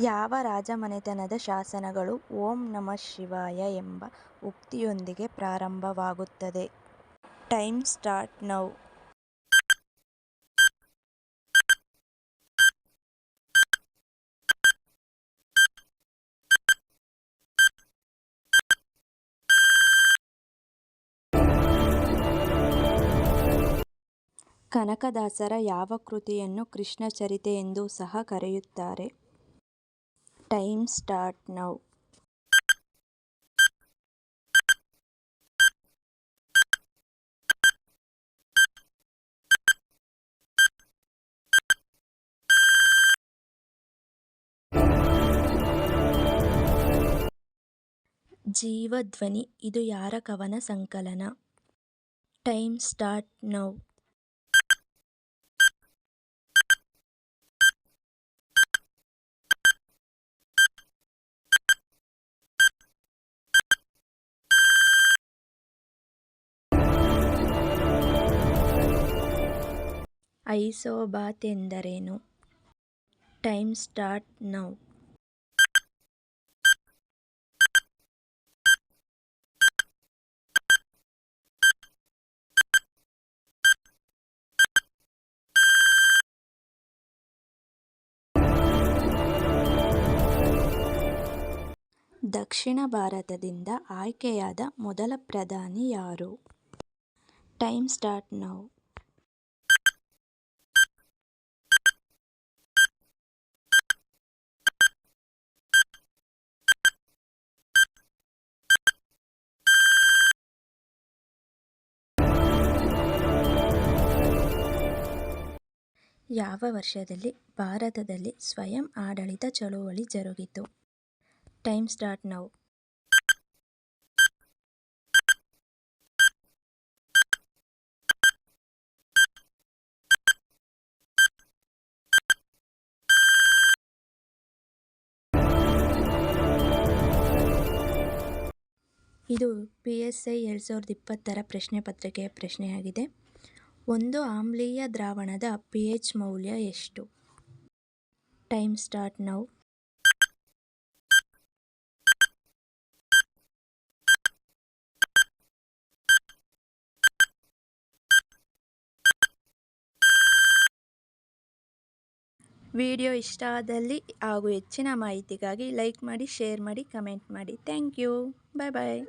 ಯಾವ ರಾಜಮನೆತನದ ಶಾಸನಗಳು ಓಂ ನಮಃ ಶಿವಾಯ ಎಂಬ ಉಕ್ತಿಯೊಂದಿಗೆ ಪ್ರಾರಂಭವಾಗುತ್ತದೆ? Time start now. ಕನಕದಾಸರ ಯಾವ ಕೃತಿಯನ್ನು ಕೃಷ್ಣ ಚರಿತೆ ಎಂದು ಸಹ ಕರೆಯುತ್ತಾರೆ? ಟೈಮ್ ಸ್ಟಾರ್ಟ್ ನೌ ಜೀವಧ್ವನಿ ಇದು ಯಾರ ಕವನ ಸಂಕಲನ? ಟೈಮ್ ಸ್ಟಾರ್ಟ್ ನೌ ಐಸೋಬಾತ್ ಎಂದರೇನು ಟೈಮ್ ಸ್ಟಾರ್ಟ್ ನೌ. ದಕ್ಷಿಣ ಭಾರತದಿಂದ ಆಯ್ಕೆಯಾದ ಮೊದಲ ಪ್ರಧಾನಿ ಯಾರು? Time start now. ಯಾವ ವರ್ಷದಲ್ಲಿ ಭಾರತದಲ್ಲಿ ಸ್ವಯಂ ಆಡಳಿತ ಚಳುವಳಿ ಜರುಗಿತು? Time start now. ಇದು ಪಿ ಎಸ್ ಐ ಎರಡು ಸಾವಿರದ ಇಪ್ಪತ್ತರ ಪ್ರಶ್ನೆ ಪತ್ರಿಕೆಯ ಪ್ರಶ್ನೆಯಾಗಿದೆ. ಒಂದು ಆಮ್ಲೀಯ ದ್ರಾವಣದ ಪಿ ಎಚ್ ಮೌಲ್ಯ ಎಷ್ಟು? ಟೈಮ್ ಸ್ಟಾರ್ಟ್ ನೌ ವಿಡಿಯೋ ಇಷ್ಟ ಆದಲ್ಲಿ ಹಾಗೂ ಹೆಚ್ಚಿನ ಮಾಹಿತಿಗಾಗಿ ಲೈಕ್ ಮಾಡಿ ಶೇರ್ ಮಾಡಿ ಕಮೆಂಟ್ ಮಾಡಿ. Thank you bye bye